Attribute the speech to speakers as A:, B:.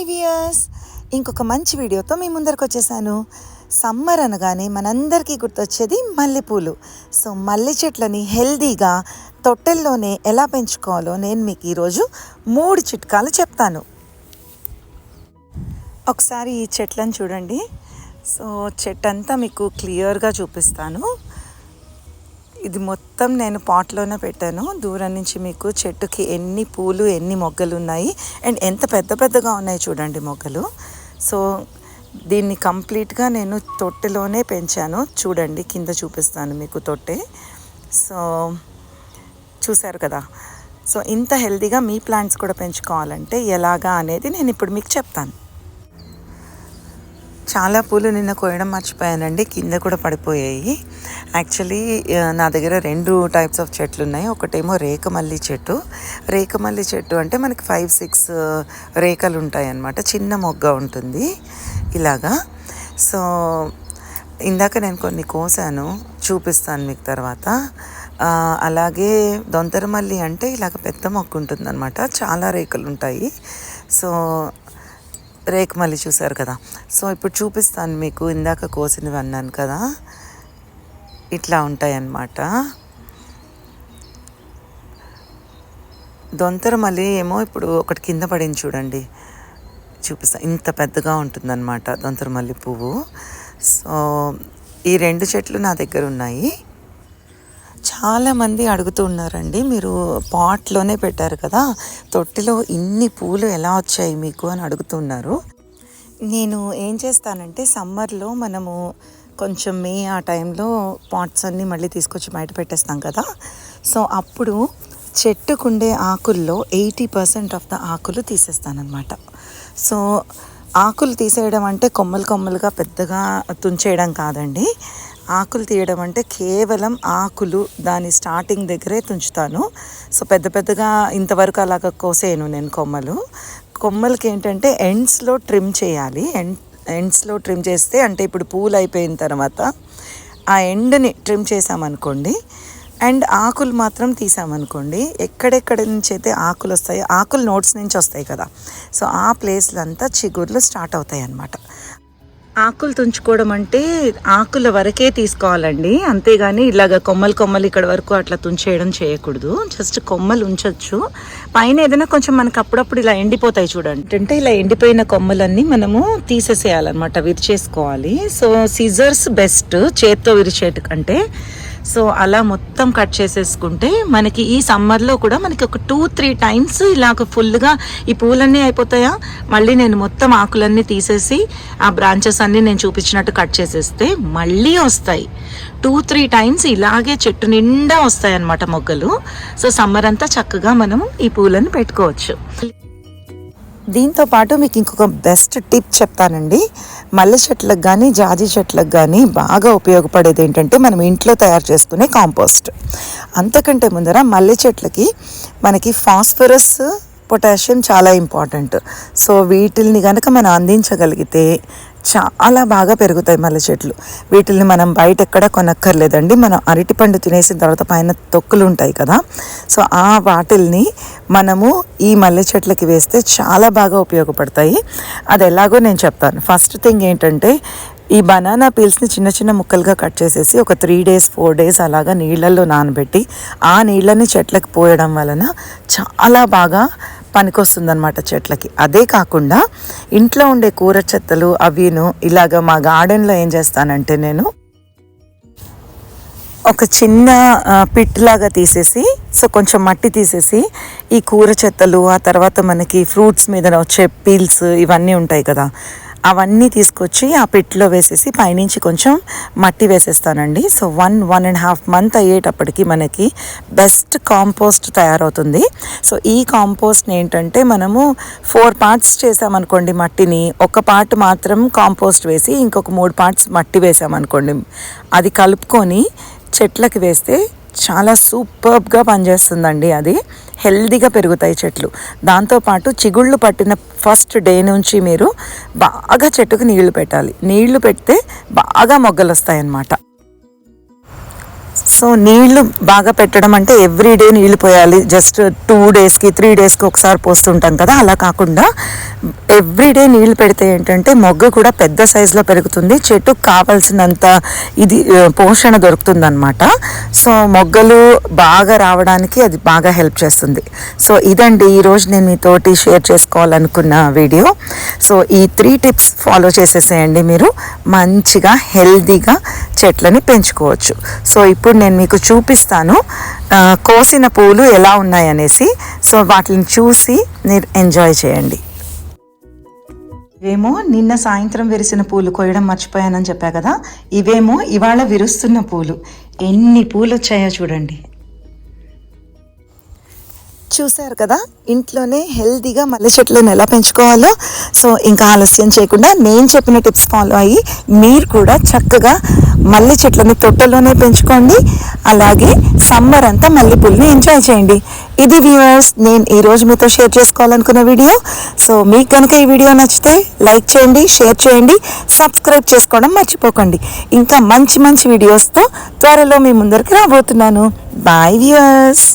A: Hi viewers ఇంకొక మంచి వీడియోతో మీ ముందరకు వచ్చేసాను. సమ్మర్ అనగానే మనందరికీ గుర్తొచ్చేది మల్లెపూలు. సో మల్లె చెట్లని హెల్దీగా తొట్టెల్లోనే ఎలా పెంచుకోవాలో నేను మీకు ఈరోజు మూడు చిట్కాలు చెప్తాను. ఒకసారి ఈ చెట్లను చూడండి. సో చెట్టంతా మీకు క్లియర్గా చూపిస్తాను. ఇది మొత్తం నేను పాట్లోనే పెట్టాను. దూరం నుంచి మీకు చెట్టుకి ఎన్ని పూలు ఎన్ని మొగ్గలు ఉన్నాయి అండ్ ఎంత పెద్ద పెద్దగా ఉన్నాయి చూడండి మొగ్గలు. సో దీన్ని కంప్లీట్గా నేను తొట్టెలోనే పెంచాను. చూడండి కింద చూపిస్తాను మీకు తొట్టె. సో చూశారు కదా? సో ఇంత హెల్దీగా మీ ప్లాంట్స్ కూడా పెంచుకోవాలంటే ఎలాగా అనేది నేను ఇప్పుడు మీకు చెప్తాను. చాలా పూలు నిన్న కోయడం మర్చిపోయానండి. కింద కూడా పడిపోయాయి. యాక్చువల్లీ నా దగ్గర రెండు టైప్స్ ఆఫ్ చెట్లు ఉన్నాయి. ఒకటేమో రేకమల్లి చెట్టు. రేకమల్లి చెట్టు అంటే మనకి ఫైవ్ సిక్స్ రేకలు ఉంటాయి అన్నమాట చిన్న మొగ్గ ఉంటుంది. ఇలాగా. సో ఇందాక నేను కొన్ని కోసాను. చూపిస్తాను మీకు తర్వాత. అలాగే దొంతరమల్లి అంటే ఇలాగ పెద్ద మొక్క ఉంటుందన్నమాట. చాలా రేకులు ఉంటాయి. సో రేకుమల్లి చూసారు కదా. సో ఇప్పుడు చూపిస్తాను మీకు. ఇందాక కోసినవి అన్నాను కదా. ఇట్లా ఉంటాయన్నమాట. దొంతర మళ్ళీ ఏమో ఇప్పుడు ఒకటి కింద పడింది చూడండి. చూపిస్తాను ఇంత పెద్దగా ఉంటుందన్నమాట దొంతరమల్లి పువ్వు. సో ఈ రెండు చెట్లు నా దగ్గర ఉన్నాయి. చాలామంది అడుగుతూ ఉన్నారండి. మీరు పాట్లోనే పెట్టారు కదా తొట్టిలో ఇన్ని పూలు ఎలా వచ్చాయి మీకు అని అడుగుతున్నారు నేను ఏం చేస్తానంటే సమ్మర్లో మనము కొంచెం మే ఆ టైంలో పాట్స్ అన్నీ మళ్ళీ తీసుకొచ్చి బయట పెట్టేస్తాం కదా. సో అప్పుడు చెట్టుకుండే ఆకుల్లో ఎయిటీ పర్సెంట్ ఆఫ్ ద ఆకులు తీసేస్తానమాట సో ఆకులు తీసేయడం అంటే కొమ్మలు కొమ్మలుగా పెద్దగా తుంచేయడం కాదండి. ఆకులు తీయడం అంటే కేవలం ఆకులు దాని స్టార్టింగ్ దగ్గరే తుంచుతాను. సో పెద్ద పెద్దగా ఇంతవరకు అలాగ కోసేయను నేను కొమ్మలు. కొమ్మలకి ఏంటంటే ఎండ్స్లో ట్రిమ్ చేయాలి. ఎండ్ ఎండ్స్లో ట్రిమ్ చేస్తే అంటే ఇప్పుడు పూలు అయిపోయిన తర్వాత ఆ ఎండ్ని ట్రిమ్ చేసామనుకోండి అండ్ ఆకులు మాత్రం తీసామనుకోండి ఎక్కడెక్కడ నుంచి అయితే ఆకులు వస్తాయో ఆకులు నోట్స్ నుంచి వస్తాయి కదా. సో ఆ ప్లేస్లంతా చిగుర్లు స్టార్ట్ అవుతాయి అన్నమాట ఆకులు తుంచుకోవడం అంటే ఆకుల వరకే తీసుకోవాలండి. అంతేగాని ఇలాగ కొమ్మలు కొమ్మలు ఇక్కడ వరకు అట్లా తుంచేయడం చేయకూడదు. జస్ట్ కొమ్మలు ఉంచొచ్చు. పైన ఏదైనా కొంచెం మనకు అప్పుడప్పుడు ఇలా ఎండిపోతాయి చూడండి. అంటే ఇలా ఎండిపోయిన కొమ్మలన్నీ మనము తీసేసేయాలన్నమాట విరిచేసుకోవాలి. సో సిజర్స్ బెస్ట్ చేత్తో విరిచేట కంటే సో అలా మొత్తం కట్ చేసేసుకుంటే మనకి ఈ సమ్మర్లో కూడా మనకి ఒక టూ త్రీ టైమ్స్ ఇలాగ ఫుల్గా ఈ పూలన్నీ అయిపోతాయా? మళ్ళీ నేను మొత్తం ఆకులన్నీ తీసేసి ఆ బ్రాంచెస్ అన్నీ నేను చూపించినట్టు కట్ చేసేస్తే మళ్ళీ వస్తాయి. టూ త్రీ టైమ్స్ ఇలాగే చెట్టు నిండా వస్తాయి అన్నమాట మొగ్గలు. సో సమ్మర్ అంతా చక్కగా మనం ఈ పూలను పెట్టుకోవచ్చు. దీంతో పాటు మీకు ఇంకొక బెస్ట్ టిప్ చెప్తానండి. మల్లె చెట్లకు కానీ జాజి చెట్లకు కానీ బాగా ఉపయోగపడేది ఏంటంటే మనం ఇంట్లో తయారు చేసుకునే కాంపోస్ట్ అంతకంటే ముందర మల్లె చెట్లకి మనకి ఫాస్ఫరస్ పొటాషియం చాలా ఇంపార్టెంట్ సో వీటిల్ని కనుక మనం అందించగలిగితే చాలా బాగా పెరుగుతాయి మల్లె చెట్లు. వీటిల్ని మనం బయట ఎక్కడ కొనక్కర్లేదండి. మనం అరటిపండు తినేసిన తర్వాత పైన తొక్కులు ఉంటాయి కదా. సో ఆ వాటిల్ని మనము ఈ మల్లె చెట్లకి వేస్తే చాలా బాగా ఉపయోగపడతాయి. అది ఎలాగో నేను చెప్తాను. ఫస్ట్ థింగ్ ఏంటంటే ఈ బనానా పీల్స్ని చిన్న చిన్న ముక్కలుగా కట్ చేసేసి ఒక త్రీ డేస్ ఫోర్ డేస్ అలాగా నీళ్ళల్లో నానబెట్టి ఆ నీళ్ళని చెట్లకు పోయడం వలన చాలా బాగా పనికొస్తుందన్నమాట చెట్లకి. అదే కాకుండా ఇంట్లో ఉండే కూర చెత్తలు అవిను ఇలాగ మా గార్డెన్లో ఏం చేస్తానంటే నేను ఒక చిన్న పిట్ లాగా తీసేసి సో కొంచెం మట్టి తీసేసి ఈ కూర చెత్తలు ఆ తర్వాత మనకి ఫ్రూట్స్ మీద వచ్చే పీల్స్ ఇవన్నీ ఉంటాయి కదా. అవన్నీ తీసుకొచ్చి ఆ పిట్లో వేసేసి పైనుంచి కొంచెం మట్టి వేసేస్తానండి. So one one and half month అయ్యేటప్పటికి మనకి బెస్ట్ కాంపోస్ట్ తయారవుతుంది. సో ఈ కాంపోస్ట్ని ఏంటంటే మనము ఫోర్ పార్ట్స్ చేసామనుకోండి మట్టిని ఒక పార్ట్ మాత్రం కాంపోస్ట్ వేసి ఇంకొక మూడు పార్ట్స్ మట్టి వేసామనుకోండి అది కలుపుకొని చెట్లకి వేస్తే చాలా సూపర్బ్గా పనిచేస్తుందండి అది. హెల్దీగా పెరుగుతాయి చెట్లు. దాంతోపాటు చిగుళ్ళు పట్టిన ఫస్ట్ డే నుంచి మీరు బాగా చెట్టుకు నీళ్ళు పెట్టాలి. నీళ్ళు పెడితే బాగా మొగ్గలు వస్తాయన్నమాట సో నీళ్ళు బాగా పెట్టడం అంటే ఎవ్రీ డే నీళ్ళు పోయాలి. జస్ట్ టూ డేస్కి త్రీ డేస్కి ఒకసారి పోస్తుంటాం కదా అలా కాకుండా ఎవ్రీ డే నీళ్ళు పెడితే ఏంటంటే మొగ్గ కూడా పెద్ద సైజులో పెరుగుతుంది. చెట్టుకు కావాల్సినంత ఇది పోషణ దొరుకుతుంది అనమాట సో మొగ్గలు బాగా రావడానికి అది బాగా హెల్ప్ చేస్తుంది. సో ఇదండి ఈరోజు నేను మీతోటి షేర్ చేసుకోవాలనుకున్న వీడియో. సో ఈ త్రీ టిప్స్ ఫాలో చేసేసేయండి మీరు. మంచిగా హెల్దీగా చెట్లని పెంచుకోవచ్చు. సో ఇప్పుడు నేను మీకు చూపిస్తాను కోసిన పూలు ఎలా ఉన్నాయనేసి. సో వాటిని చూసి మీరు ఎంజాయ్ చేయండి. ఇవేమో నిన్న సాయంత్రం విరిసిన పూలు కొయ్యడం మర్చిపోయానని చెప్పా కదా. ఇవేమో ఇవాళ విరుస్తున్న పూలు. ఎన్ని పూలు వచ్చాయో చూడండి. చూశారు కదా ఇంట్లోనే హెల్తీగా మల్లె చెట్లను ఎలా పెంచుకోవాలో. సో ఇంకా ఆలస్యం చేయకుండా నేను చెప్పిన టిప్స్ ఫాలో అయ్యి మీరు కూడా చక్కగా మల్లె చెట్లని తొట్టలోనే పెంచుకోండి. అలాగే సమ్మర్ అంతా మల్లెపూలని ఎంజాయ్ చేయండి. ఇది వ్యూవర్స్ నేను ఈరోజు మీతో షేర్ చేసుకోవాలనుకున్న వీడియో. సో మీకు కనుక ఈ వీడియో నచ్చితే లైక్ చేయండి షేర్ చేయండి సబ్స్క్రైబ్ చేసుకోవడం మర్చిపోకండి. ఇంకా మంచి మంచి వీడియోస్తో త్వరలో మీ ముందరికి రాబోతున్నాను. Bye viewers